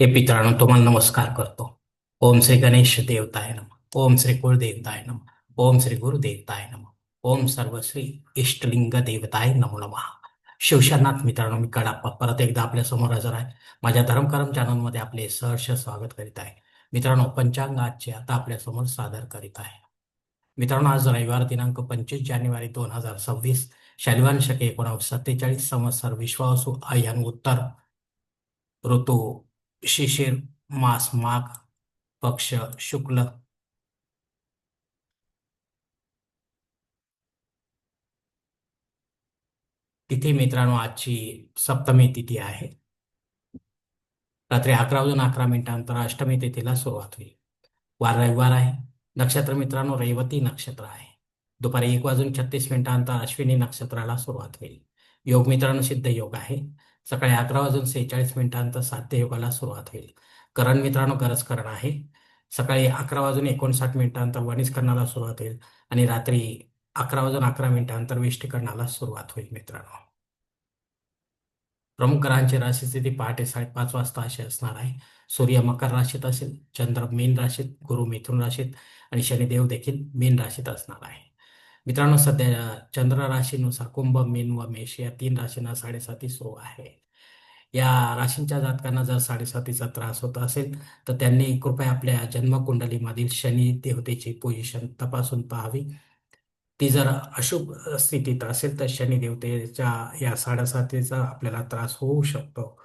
हे पितरांनो तुम्हाला नमस्कार करतो. ओम श्री गणेश देवताय नम. ओम श्री कुळदेवताय नम. ओम श्री गुरुदेवताय नम. ओम सर्वश्री इष्टलिंग देवताय नमो नमः. शिवशरनाथ मित्रांनो मी कडाप्पा. परत एकदा आपल्यासमोर हजर आहे. माझ्या धर्मकरम चॅनलमध्ये आपले सहर्ष स्वागत करीत आहे. मित्रांनो पंचांग आजचे आता आपल्यासमोर सादर करीत आहे. मित्रांनो आज रविवार दिनांक पंचवीस जानेवारी दोन हजार सव्वीस. शालिवान शके एकोणावीस सत्तेचाळीस. संवत्सर विश्वासू अयन उत्तर ऋतू शिशिर मास माघ पक्ष शुक्ल. तिथी मित्रांनो आजची सप्तमी तिथी आहे. रात्री अकरा वाजून अकरा मिनिटानंतर अष्टमी तिथीला सुरुवात होईल. वार रविवार आहे. नक्षत्र मित्रांनो रैवती नक्षत्र आहे. दुपारी एक वाजून छत्तीस मिनिटानंतर अश्विनी नक्षत्राला सुरुवात होईल. योग मित्रांनो सिद्ध योग आहे. सकाळी अकरा वाजून सेहेचाळीस मिनिटांनंतर साध्य योगाला सुरुवात होईल. करण मित्रांनो गरज करण आहे. सकाळी अकरा वाजून एकोणसाठ मिनिटांनंतर वनिष्करणाला सुरुवात होईल आणि रात्री अकरा वाजून अकरा मिनिटांतर विष्टीकरणाला सुरुवात होईल मित्रांनो. प्रमुख ग्रहांची राशी स्थिती पहाटे साडेपाच वाजता अशी असणार आहे. सूर्य मकर राशीत असेल चंद्र मीन राशीत गुरु मिथुन राशीत आणि शनिदेव देखील मीन राशीत असणार आहे. मित्रांनो सध्या चंद्र राशीनुसार कुंभ मीन व मेष या तीन राशींना साडेसाती सुरू आहे. या राशींच्या जातकांना जर साडेसातीचा त्रास होत असेल तर त्यांनी कृपया आपल्या जन्मकुंडलीमधील शनी देवतेची पोझिशन तपासून पाहावी. ती जर अशुभ स्थितीत असेल तर शनी देवतेच्या या साडेसातीचा आपल्याला त्रास होऊ शकतो.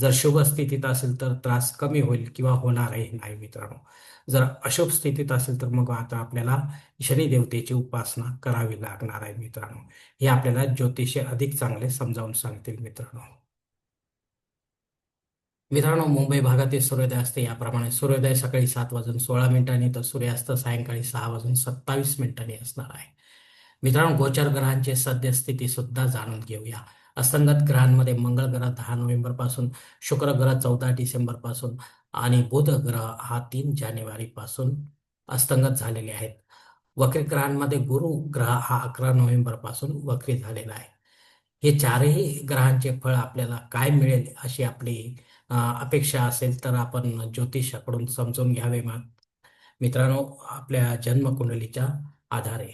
जर शुभ स्थितीत असेल तर त्रास कमी होईल किंवा होणारही नाही मित्रांनो. जर अशुभ स्थितीत असेल तर मग आता आपल्याला शनिदेवतेची उपासना करावी लागणार आहे मित्रांनो. हे आपल्याला ज्योतिषी अधिक चांगले समजावून सांगतील मित्रांनो. मित्रांनो मुंबई भागातील सूर्योदय असते. याप्रमाणे सूर्योदय सकाळी सात वाजून सोळा मिनिटांनी तर सूर्यास्त सायंकाळी सहा वाजून सत्तावीस मिनिटांनी असणार आहे. मित्रांनो गोचर ग्रहांची सद्यस्थिती सुद्धा जाणून घेऊया. असंगत ग्रहांमध्ये मंगळ ग्रह दहा नोव्हेंबरपासून शुक्र ग्रह चौदा डिसेंबरपासून आणि बुध ग्रह हा तीन जानेवारी पासून अस्तंगत झालेले आहेत. वक्री ग्रहांमध्ये गुरु ग्रह हा अकरा नोव्हेंबरपासून वक्री झालेला आहे. हे चारही ग्रहांचे फळ आपल्याला काय मिळेल अशी आपली अपेक्षा असेल तर आपण ज्योतिषाकडून समजून घ्यावे मित्रांनो आपल्या जन्मकुंडलीच्या आधारे.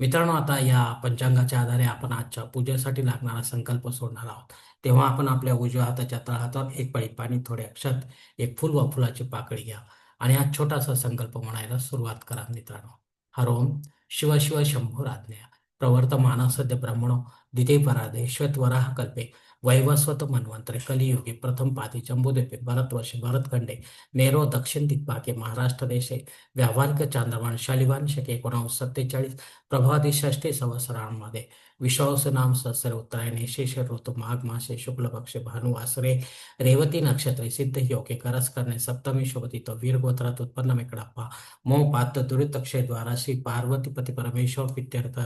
मित्रांनो आता या पंचांगाच्या आधारे आपण आजच्या पूजेसाठी लागणारा संकल्प सोडणार आहोत. तेव्हा आपण आपल्या उजव्या हाताच्या तळहातावर एक पळी पाणी थोडे अक्षत एक फुल व फुलाची पाकळी घ्या आणि हा छोटासा संकल्प म्हणायला सुरुवात करा मित्रांनो. हरोम शिव शिव शंभू राज्ञा प्रवर्तमान सद्य ब्रह्मणो दिदे श्वेतवराह कल्पे। वैवस्वत मन्वंतरे कलियुगे प्रथम पाती जम्बूद्वीपे भरतवर्ष भरतखंडे नेरो दक्षिण दिग्भागे महाराष्ट्र देशे व्यावहारिक चांद्रमान शालिवान शके एकोणावीस सत्तेचाळीस प्रभादी षष्टी संवत्सरांमध्ये विश्वास नाम सहस्र उत्तरायणे शेष ऋतु माघ मासे शुक्ल पक्षे भानुवासरे रेवती नक्षत्रे सिद्ध योगे करस करणे सप्तमी शोधित वीर गोत्रात उत्पन्न मेकडाप्पा मो पात्र दुरित द्वारा श्री पार्वतीपती परमेश्वर पित्यर्थ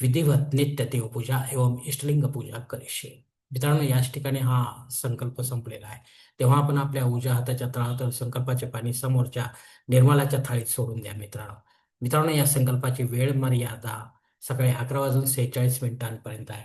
विधिवत नित्य देवपूजा एवं इष्टलिंग पूजा करीशे. मित्रांनो याच ठिकाणी हा संकल्प संपलेला आहे. तेव्हा आपण आपल्या उजा हाताच्या तळावर संकल्पाचे पाणी समोरच्या निर्मलाच्या थाळीत सोडून द्या मित्रांनो. मित्रांनो या संकल्पाची वेळ मर्यादा सकाळी अकरा वाजून सेहेचाळीस मिनिटांपर्यंत आहे.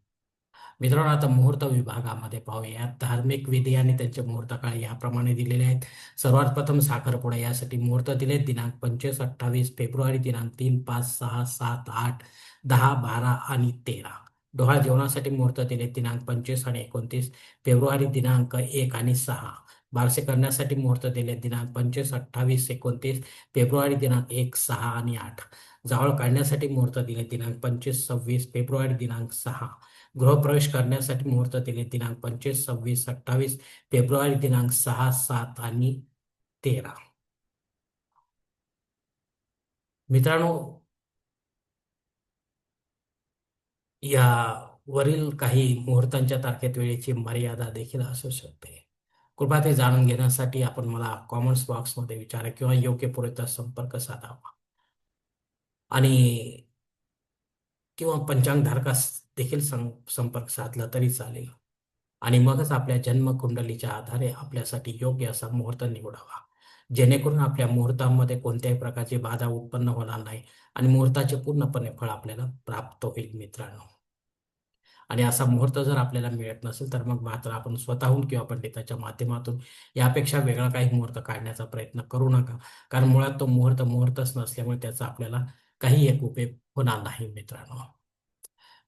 मित्रांनो आता मुहूर्त विभागामध्ये पाहूया. धार्मिक विधी आणि त्यांचे मुहूर्त काळ याप्रमाणे दिलेले आहेत. सर्वात प्रथम साखरपुडा यासाठी मुहूर्त दिले दिनांक पंचवीस अठ्ठावीस फेब्रुवारी दिनांक तीन पाच सहा सात आठ दहा बारा आणि तेरा. डोहाळ जेवणासाठी मुहूर्त दिले दिनांक पंचवीस आणि एकोणतीस फेब्रुवारी दिनांक एक आणि सहा. बारसे करण्यासाठी मुहूर्त दिले दिनांक पंचवीस अठ्ठावीस एकोणतीस फेब्रुवारी दिनांक एक सहा आणि आठ. जावळ काढण्यासाठी मुहूर्त दिले दिनांक पंचवीस सव्वीस फेब्रुवारी दिनांक सहा. गृहप्रवेश करण्यासाठी मुहूर्त दिले. दिनांक पंचवीस सव्वीस अठ्ठावीस फेब्रुवारी दिनांक सहा सात आणि तेरा. मित्रांनो या वरील काही मुहूर्तांच्या तारखेत वेळेची मर्यादा देखील असू शकते. कृपया ते जाणून घेण्यासाठी आपण मला कॉमेंट्स बॉक्समध्ये विचारा किंवा योग्य पुरेचा संपर्क साधावा. आणि किंवा पंचांगधारकास देखील संपर्क साधला तरी चालेल. आणि मगच आपल्या जन्मकुंडलीच्या आधारे आपल्यासाठी योग्य असा मुहूर्त निवडावा. जेणेकरून आपल्या मुहूर्तामध्ये कोणत्याही प्रकारची बाधा उत्पन्न होणार नाही आणि मुहूर्ताचे पूर्णपणे फळ आपल्याला प्राप्त होईल मित्रांनो. आणि असा मुहूर्त जर आपल्याला मिळत नसेल तर मग मात्र आपण स्वतःहून किंवा पंडिताच्या माध्यमातून यापेक्षा वेगळा काही मुहूर्त काढण्याचा प्रयत्न करू नका. कारण मुळात तो मुहूर्त मुहूर्तच नसल्यामुळे त्याचा आपल्याला काही एक उपयोग होणार नाही मित्रांनो।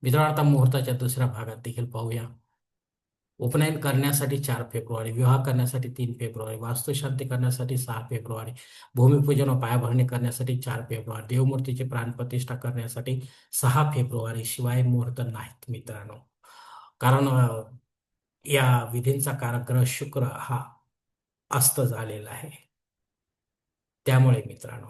मित्रांनो आता मुहूर्ताच्या दुसऱ्या भागात देखील पाहूया। उपनयन करण्यासाठी चार फेब्रुवारी विवाह करण्यासाठी तीन फेब्रुवारी वास्तुशांती करण्यासाठी सहा फेब्रुवारी भूमिपूजन व पायाभरणी करण्यासाठी चार फेब्रुवारी देवमूर्तीची प्राणप्रतिष्ठा करण्यासाठी सहा फेब्रुवारी शिवाय मुहूर्त नाहीत मित्रांनो। कारण या विधींचा काराग्रह शुक्र हा अस्त झालेला आहे। त्यामुळे मित्रांनो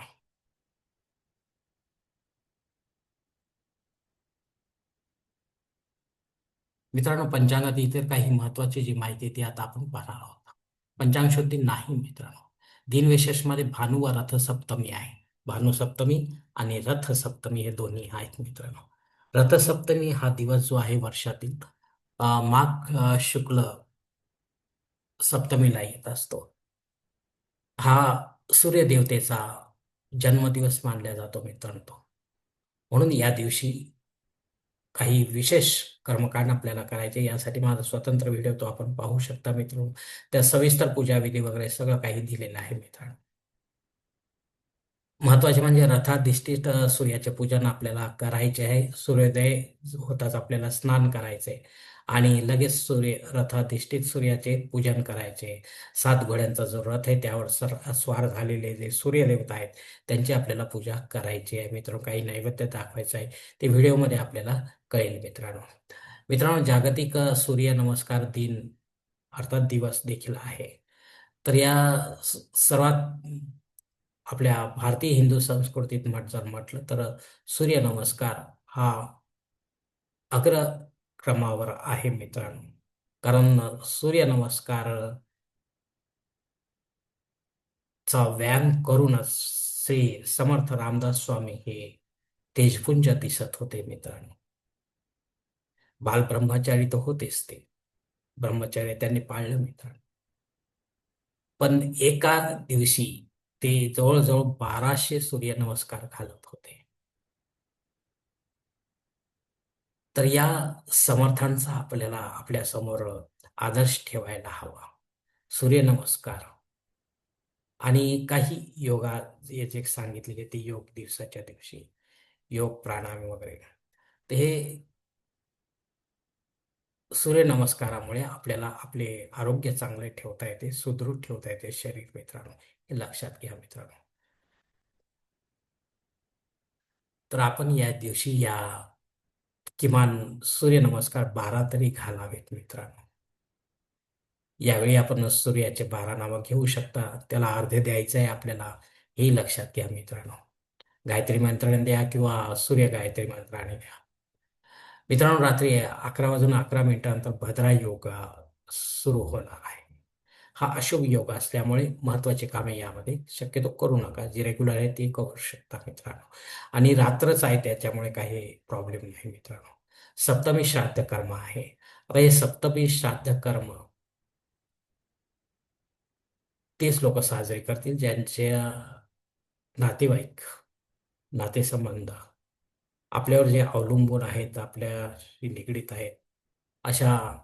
मित्रांनो पंचांगात इतर काही महत्वाची जी माहिती ती आता आपण पाहणार आहोत. पंचांग शुद्धी नाही मित्रांनो. दिनविशेषमध्ये भानू व रथसप्तमी आहे. भानू सप्तमी आणि रथसप्तमी हे दोन्ही आहेत मित्रांनो. रथसप्तमी हा दिवस जो आहे वर्षातील माघ शुक्ल सप्तमीला येत असतो. हा सूर्यदेवतेचा जन्मदिवस मानला जातो मित्रांनो. म्हणून या दिवशी काही विशेष कर्मकांड आपल्याला करायचे यासाठी माझा स्वतंत्र व्हिडिओ तो आपण पाहू शकता मित्र त्या सविस्तर पूजा विधी वगैरे सगळं काही दिलेलं आहे मित्रांनो. महत्त्वाचे म्हणजे रथाधिष्ठित सूर्याचे पूजन आपल्याला करायचे आहे. सूर्योदय होताच आपल्याला स्नान करायचे आणि लगेच सूर्य रथाधिष्ठित सूर्याचे पूजन करायचे. सात घोड्यांचा जो रथ आहे त्यावर सर स्वार झालेले जे सूर्यदेवता आहेत त्यांची आपल्याला पूजा करायची आहे. मित्रांनो काही नैवेद्य दाखवायचं आहे ते व्हिडिओमध्ये आपल्याला कळेल मित्रांनो. मित्रांनो जागतिक सूर्य नमस्कार दिन अर्थात दिवस देखील आहे. तर या सर्वात आपल्या भारतीय हिंदू संस्कृतीत म्हट जर म्हटलं तर सूर्य नमस्कार हा अग्र क्रमावर आहे मित्रांनो. कारण सूर्यनमस्कार चा व्यायाम करूनच श्री समर्थ रामदास स्वामी हे तेजपुंज दिसत होते मित्रांनो. बाल ब्रह्मचारी तर होतेच ते. ब्रह्मचार्य त्यांनी पाळलं मित्रांनो. पण एका दिवशी ते जवळजवळ बाराशे सूर्यनमस्कार घालत होते. तर या समर्थांचा आपल्याला आपल्यासमोर आदर्श ठेवायला हवा. सूर्यनमस्कार आणि काही योगा जे सांगितलेले ते योग दिवसाच्या दिवशी योग प्राणायाम वगैरे. ते हे सूर्यनमस्कारामुळे आपल्याला आपले आरोग्य चांगले ठेवता येते सुदृढ ठेवता येते शरीर मित्रांनो. हे लक्षात घ्या मित्रांनो. तर आपण या दिवशी या किमान सूर्यनमस्कार बारा तरी घालावेत मित्रांनो. यावेळी आपण सूर्याचे बारा नावं घेऊ शकता. त्याला अर्धे द्यायचं आहे आपल्याला हे लक्षात घ्या मित्रांनो. गायत्री मंत्राने द्या किंवा सूर्य गायत्री मंत्राने द्या. मित्रांनो रात्री अकरा वाजून अकरा मिनिटानंतर भद्रा योगा सुरू होणार आहे. हा अशुभ योग असल्यामुळे महत्वाची कामे यामध्ये. शक्यतो करू नका. जी रेग्युलर आहे ती करू शकता मित्रांनो. आणि रात्रच आहे त्याच्यामुळे काही प्रॉब्लेम नाही मित्रांनो. सप्तमी श्राद्ध कर्म आहे. आता हे सप्तमी श्राद्ध कर्म तेच लोक साजरे करतील ज्यांच्या नातेवाईक नातेसंबंध आपल्यावर जे अवलंबून आहेत आपल्याशी निगडीत आहेत अशा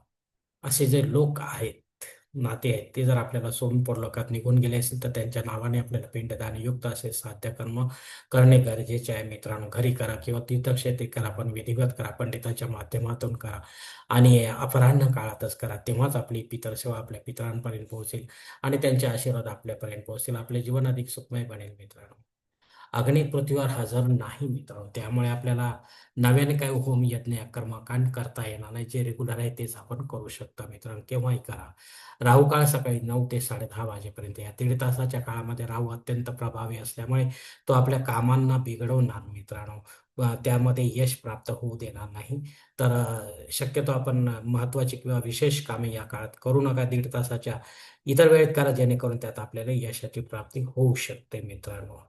असे जे लोक आहेत नाते आहेत ते जर आपल्याला सोडून परलोकात निघून गेले असेल तर त्यांच्या नावाने आपल्याला पिंडदान युक्त असे साध्य कर्म करणे गरजेचे आहे. मित्रांनो घरी करा किंवा तीर्थक्षेत्री करा पण विधिवत करा पंडिताच्या माध्यमातून करा आणि अपराह्न काळातच करा. तेव्हाच आपली पितरसेवा आपल्या पितरांपर्यंत पोहोचेल आणि त्यांचे आशीर्वाद आपल्यापर्यंत पोहोचेल आपले जीवन अधिक सुखमय बनेल मित्रांनो. अग्नी पृथ्वीवर हजर नाही मित्रांनो त्यामुळे आपल्याला नव्याने काही होम यज्ञ कर्मकांड करता येणार नाही. जे रेग्युलर आहे तेच आपण करू शकता मित्रांनो केव्हाही करा. राहू काळ सकाळी नऊ ते साडे दहा वाजेपर्यंत. या दीड तासाच्या काळामध्ये राहू अत्यंत प्रभावी असल्यामुळे तो आपल्या कामांना बिघडवणार मित्रांनो. त्यामध्ये यश प्राप्त होऊ देणार नाही. तर शक्यतो आपण महत्वाची किंवा विशेष कामे या काळात करू नका. दीड तासाच्या इतर वेळेत करा जेणेकरून त्यात आपल्याला यशाची प्राप्ती होऊ शकते मित्रांनो.